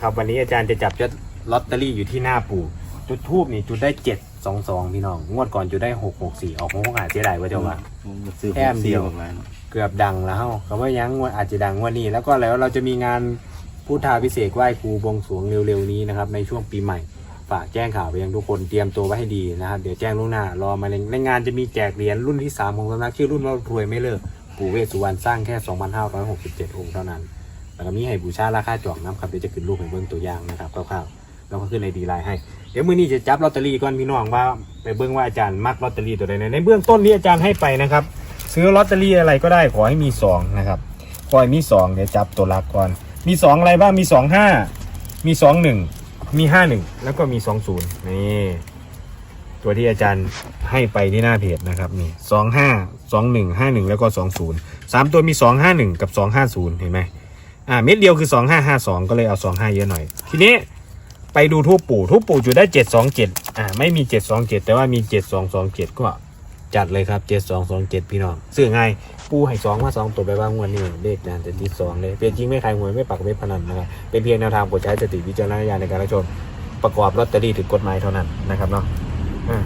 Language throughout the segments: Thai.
นะครับวันนี้อาจารย์จะจับยอดลอตเตอรี่อยู่ที่หน้าปู่ จุดทูบนี่จุดได้เจ็ดสองสองพี่น้อง งวดก่อนจุดได้หกหกสี่ออกหกหาเจ๊ได้ว่าเจ้าว่าผมก็ซื้อแต้มเดียวออกมาเนาะเกือบดังแล้วเฮาคำว่ายังงวดอาจจะดังงวันนี้ แล้วก็แล้วเราจะมีงานพุทธาพิเศษกไหว้ครูบวงสรวงเร็วๆนี้นะครับในช่วงปีใหม่ ฝากแจ้งข่าวไปยังทุกคนเตรียมตัวไว้ให้ดีนะครับเดี๋ยวแจ้งล่วงหน้ารอมาเลยในงานจะมีแจกเหรียญรุ่นที่3ของสำนักชื่อรุ่นว่ารวยไม่เลิกปู่เวสสุวรรณสร้างแค่ 2,567 องค์เท่านั้น แล้วก็มีให้บูชาราคาจอกน้ำครับเดี๋ยวจะขึ้นรูปให้เบิ้งตัวอย่างนะครับคร่าวๆแล้วก็ขึ้นในดีไลน์ให้ เดี๋ยวมื้อนี้จะจับลอตเตอรี่ก่อนพี่น้องว่าไปเบิ้งว่าอาจารย์มักลอตเตอรี่ตัวใดในเบื้องต้นที่อาจารย์ให้ไปนะครับ ซื้อลอตเตอรี่อะไรก็ได้ขอให้มีสองนะครับขอให้มีสองเดี๋ยวจับตัวหลักก่อน มีสองอะไรบ้างมีสองห้ามีสองหนึ่งมีห้าหนึ่งแล้วก็มีสองศูนย์นี่ตัวที่อาจารย์ให้ไปที่หน้าเพจนะครับนี่สองห้าสองหนึ่งห้าหนึ่งแล้วก็สองศูนย์สามตัวมีสองห้าหนึ่งกับสองห้าศูนย์เห็นไหม อ่าเม็ดเดียวคือสองห้าห้าสองก็เลยเอาสองห้าเยอะหน่อย ทีนี้ไปดูทูปปู่ทูปปู่จุดได้เจ็ดสองเจ็ดอ่าไม่มีเจ็ดสองเจ็ดแต่ว่ามีเจ็ดสองสองเจ็ดก็จัดเลยครับเจ็ดสองสองเจ็ดพี่น้องซื้อไงปูให้สองมาสองตัวไปบ้างวันนี้เลขนานจะติดสองเลยเป็นจริงไม่ขายหวยไม่ปักเว็บพนันนะครับเป็นเพียงแนวทางโปรดใช้สติวิจารณญาณในการรับชมประกอบลอตเตอรี่ถึงกฎหมายเท่านั้นนะครับเนาะอะ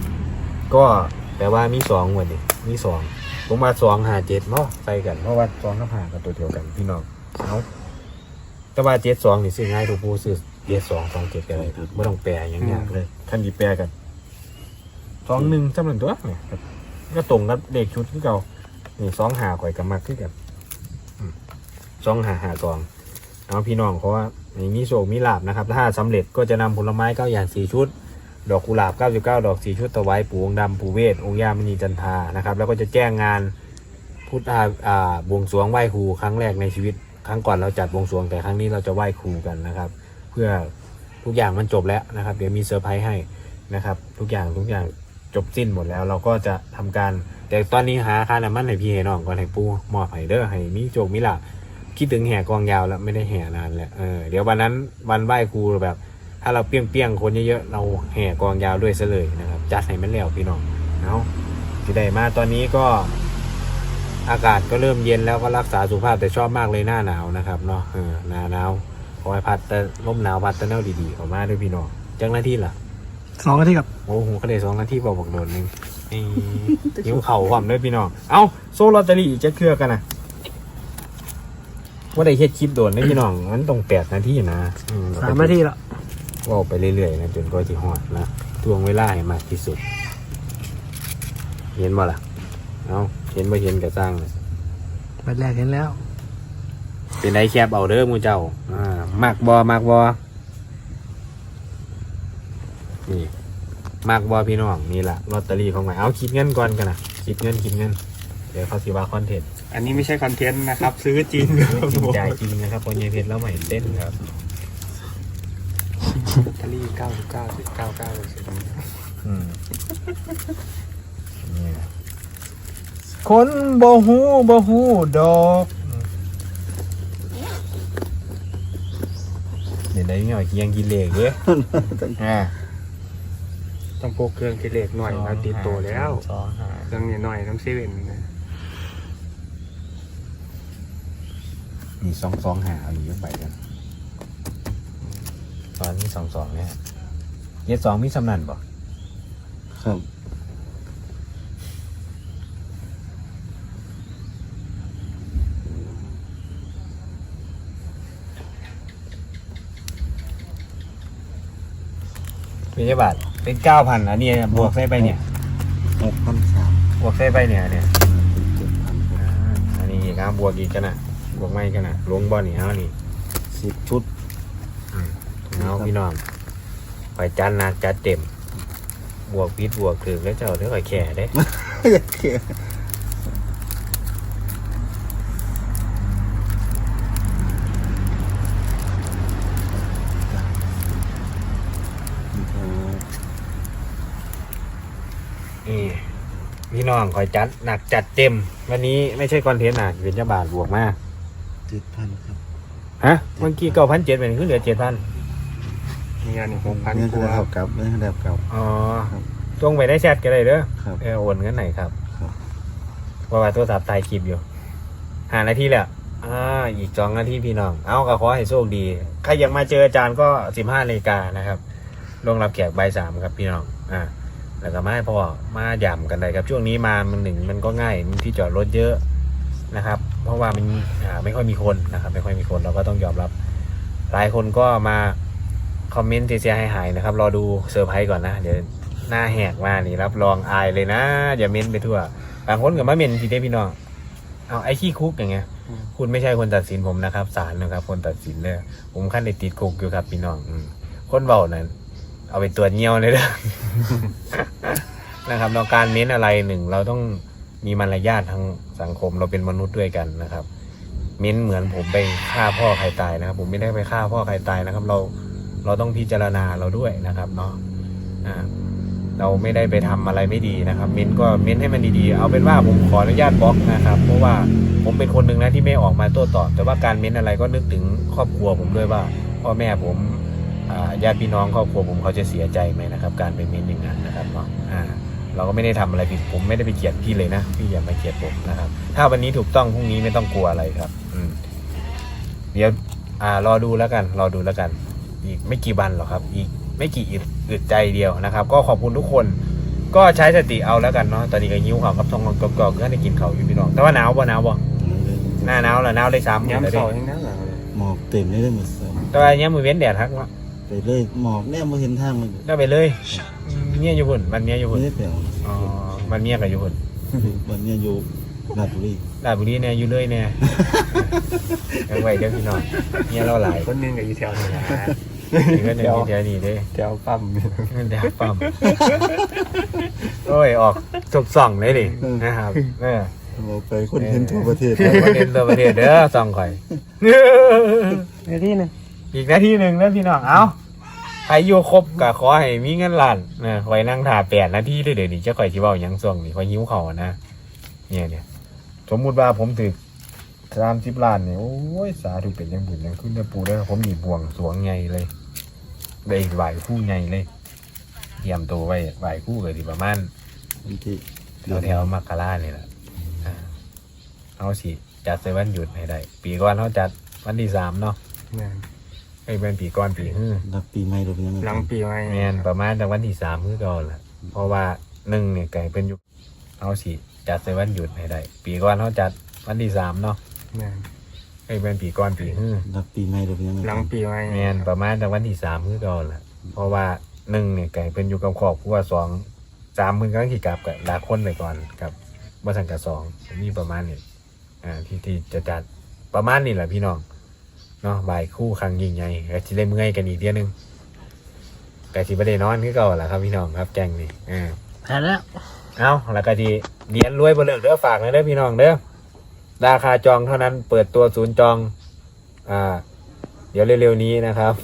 ก็แปลว่ามีสองวันนี้มีสองผมมาสองหาเจ็ดเนาะใส่กันเพราะว่าสองกับหากับตัวเดียวกันพี่น้องเอา แต่ว่าเจ็ดสองนี่ซื้อง่ายทุกผู้ซื้อเจ็ดสองสองเจ็ดกันเลยไม่ต้องแปลอย่างยากเลยท่านดีแปลกันสองหนึ่งจำเป็นตัวเนี่ยก็ตรงกับเด็กชุดที่เก่านี่สองหาข่อยกับมักขึ้นกันอืมสองหาหากองเอาพี่น้องเพราะว่านี่มีโชคมีลาบนะครับ ถ้าสำเร็จก็จะนำผลไม้เก้าอย่างสี่ชุด ดอกกุหลาบ99ดอกสี่ชุดถวายปู่องค์ดำปู่เวทองค์ย่ามณีจันทรานะครับ แล้วก็จะแจ้งงานพุทธาอ่าบวงสรวงไหว้ครูครั้งแรกในชีวิต ครั้งก่อนเราจัดวงสรวงแต่ครั้งนี้เราจะไหว้ครูกันนะครับ เพื่อทุกอย่างมันจบแล้วนะครับ เดี๋ยวมีเซอร์ไพรส์ให้นะครับ ทุกอย่างทุกอย่างจบสิ้นหมดแล้ว เราก็จะทำการแต่ตอนนี้หาค่าน้ำมันให้พี่ให้น้องก่อนให้ปูมอบให้เด้อให้มีโจกมีลาคิดถึงแห่กองยาวแล้วไม่ได้แห่นานแล้วเออเดี๋ยววันนั้นวันไหว้ครูแบบ ถ้าเราเปี้ยงเปี้ยงคนเยอะๆเราแห่กองยาวด้วยซะเลยนะครับ จัดให้มันแล้วพี่น้องเอาที่ได้มาตอนนี้ก็ อากาศก็เริ่มเย็นแล้วก็รักษาสุขภาพแต่ชอบมากเลยหน้าหนาวนะครับเนาะเออหน้าหนาวขอให้พัดแต่ลมหนาวพัดแต่แนวดีๆออกมาด้วยพี่น้องจังหน้าที่ล่ะสองนาทีกับโอ้โหก็ได้สองนาทีบอกบอกโดนหนึ่งนี่ยิ้วเข่าความด้วยพี่น้องเอ้าโซ่ลอตเตอรี่อีกจะเครือกันนะว่าได้เฮ็ดคลิปโดนนะพี่น้องมันต้องแปดนาทีนะอืสามนาทีละเว่าไปเรื่อยๆนะจนก็จะหอดนะทวงเวลาให้มากที่สุดเห็นบ่ล่ะ เอา เห็นบ่เห็นกระสร้างเลยบัดแรกเห็นแล้ว เป็นไรแคบเอาเด้อหมูเจ้า อ่ามากบอมากบอนี่มากบอพี่น้องนี่แหละลอตเตอรี่ของใหม่เอาคิดเงินก่อนกันนะคิดเงินคิดเงิน เดี๋ยวเขาสิว่าคอนเทนต์อันนี้ไม่ใช่คอนเทนต์นะครับ ซื้อจริงจริงใจจริงนะครับพอเยเพชรแล้วใหม่เต้นครับลอตเตอรี่เก้าสิบเก้าจุดเก้าเก้าเปอร์เซ็นต์อืมนี่นะ คนบ่ฮู้บ่ฮู้ดอกเดี๋ยวได้หน่อยยังกินเหล็กเด้ออ่าต้องพกเครื่องคิดเลขหน่อยแล้วติดตัวแล้วสองห้าเครื่องนี้หน่อยน้ำเซเว่นนะมีสองสองหาเอาอยู่ไปกันตอนนี้สองสองเนี่ยเย็ดสองมีสำนันบ่ครับ เป็นจังบาทเป็นเก้าพันอันนี้บวกใส่ไปเนี่ยหกพันสามบวกใส่ไปเนี่ยเนี่ยเจ็ดพันอ่าอันนี้อีกครับบวกอีกกันนะบวกไม่กันนะลงบอลนี่เอานี่สิบชุดเอาพี่น้องไปจันหนักจัดเต็ม บวกพิษบวกถึงแล้วเจ้าเท่าไหร่แข่ได้ นี่ พี่น้องคอยจัดหนักจัดเต็ม วันนี้ไม่ใช่คอนเทนต์นะเป็นเจ้าบาทบวกมากเจ็ดพันครับฮะเมื่อกี้เก้าพันเจ็ดเป็นขึ้นเหลือเจ็ดพันมีอันนี้หกพันเงินกก็ว่าเท่ากับเงินแบบเก่าอ๋อครับจงไปได้แชทกันเลยเด้อครับเออโอนเงินไหนครับครับเพราะว่าโทรศัพท์ตายคลิปอยู่หานาทีแล้วอ่าอีกสองนาทีพี่น้อง เอาก็ขอให้โชคดีใครอยากมาเจออาจารย์ก็สิบห้านาฬิกานะครับลงรับแขกใบายสามครับพี่น้องอ่า แล้วก็มาพอมาหย่ำกันได้ครับช่วงนี้มามันหนึ่งมันก็ง่ายมันที่จอดรถเยอะนะครับ เพราะว่ามันไม่ค่อยมีคนนะครับ ไม่ค่อยมีคนเราก็ต้องยอมรับ หลายคนก็มาคอมเมนต์เสียหายๆนะครับรอดูเซอร์ไพรส์ก่อนนะเดี๋ยวหน้าแหกมานี่รับรองอายเลยนะ อย่าเม้นไปทั่วบางคนกับมาเม้นทีเดียพี่น้องเอาไอ้ขี้คุกอย่างเงี้ย คุณไม่ใช่คนตัดสินผมนะครับศาลนะครับ คนตัดสินเลยผมขั้นในติดคุกอยู่ครับพี่น้องอคนเบานั้น เอาไปตรวจเงี้ยวเลยเด้อ นะครับเราการเม้นอะไรหนึ่งเราต้องมีมารยาททางสังคมเราเป็นมนุษย์ด้วยกันนะครับ เม้นเหมือนผมไปฆ่าพ่อใครตายนะครับ ผมไม่ได้ไปฆ่าพ่อใครตายนะครับ เราเราต้องพิจารณาเราด้วยนะครับเนาะอ่าเราไม่ได้ไปทำอะไรไม่ดีนะครับ เม้นก็เม้นให้มันดีๆ เอาเป็นว่าผมขออนุญาตบล็อกนะครับ เพราะว่าผมเป็นคนหนึ่งนะที่ไม่ออกมาโต้ตอบ แต่ว่าการเม้นอะไรก็นึกถึงครอบครัวผมด้วยว่าพ่อแม่ผม ญาติพี่น้องครอบครัวผมเขาจะเสียใจไหมนะครับ การไปเม้นอย่างนั้นนะครับเนาะอ่าเราก็ไม่ได้ทำอะไรผิดผมไม่ได้ไปเกลียดพี่เลยนะพี่อย่ามาเกลียดผมนะครับ ถ้าวันนี้ถูกต้องพรุ่งนี้ไม่ต้องกลัวอะไรครับ อืมเดี๋ยวอ่ารอดูแล้วกัน รอดูแล้วกัน อีกไม่กี่วันหรอกครับ อีกไม่กี่อึดอึดใจเดียวนะครับ ก็ขอบคุณทุกคน ก็ใช้สติเอาแล้วกันเนาะตอนนี้ก็ยิ้วเขาวกับทองกรอบๆก็ได้กินเขาวอยู่พี่น้องแต่ว่าหนาวบ่หนาวบ่หน้าหนาวแล้วหนาวเลยซ้ำย้ำเลยเสาอย่างนั้นเหรอหมอกเต็มเลยได้หมดเส้นแต่ว่าเนี้ยมือเว้นแดดทักว่า ไปเลยหมอกแน่มาเห็นทางมันก็ไปเลยอืมเนี่ยอยู่พุ่นมันเนี้ยอยู่ไม่พุ่นได้เปลี่ยนอ๋อมันเนี้ยกับอยู่พุ่นวันนี้อยู่ราชบุรีลาดบุรีเนี่ยอยู่เลยเนี่ยยังไหวเด้อพี่น้องเนี่ยเราหลายคนหนึงกับอีแถวนี่นะอีกก็หนึ่งเดียวนี่เด้ แถวปั๊มเงินดาปั๊ม โอ้ย ออกถูกส่องเลยดินะครับเออเราไปคนเห็นทั่วประเทศเดี๋ยวประเด็นตัวประเด็นเด้อส่องข่อยในที่หนึ่ง อีกนาทีหนึ่งแล้วพี่น้องเอาใครอยู่ครบก็ขอให้มีเงินล้านนะข่อยนั่งถ่าแปดนาทีเด้อเดี๋ยวนี้จะข่อยชิเว้ายังส่วงนี่ข่อยหิวเข่านะเนี่ยเนี่ยสมมุติว่าผมถือสามสิบล้านเนี่ยโอ้ยสาธุเป็นยังบุญยังขึ้นได้ปูได้ผมมีบวงสวงใหญ่เลยได้ไหวคู่ใหญ่เลยเตรียมตัวไว้ไหวคู่เลยดีประมาณวันที่แถวแถวๆมักกะลาเนี่แหละเอาสิจัดใส่วันหยุดให้ได้ ปีก่อนเขาจัดวันที่สามเนาะแม่ ไอ้ยเป็นปีก่อนปีฮื้อรับปีใหม่เราเป็นยังไงหลังปีใหม่แมนประมาณจากวันที่สามคือก่อนละเพราะว่าหนึ่งเนี่ยไก่เป็นยุคเอาสิจัดใส่วันหยุดให้ได้ปีก่อนเขาจัดวันที่สามเนาะแม่นไอ้ยเป็นปีก่อนปีฮื้อรับปีใหม่เราเป็นยังไงหลังปีใหม่แมนประมาณจากวันที่สามคือก่อนละเพราะว่าหนึ่งเนี่ยไก่เป็นอยู่กับครอบครัวสองสามมือก็ขี่กลับกับลาคนไปก่อนกับบัสังกับสองมีประมาณนี้อ่าที่ที่จะจัดประมาณนี้แหละพี่น้อง เนาะบ่ายคู่ครั้งยิ่งใหญ่ก็จะได้เมื่อยกันอีกเทียหนึงแต่สิประเด็นนอนคือเก่าแหละครับพี่น้องครับแจ้งนี่อ่าแพ้แล้วเอาแล้วก็ดีเรียนรวยบนเลือกเด้อฝากนะเด้อพี่น้องเด้อราคาจองเท่านั้นเปิดตัวศูนย์จอง อ่า เดี๋ยวเร็วๆนี้นะครับ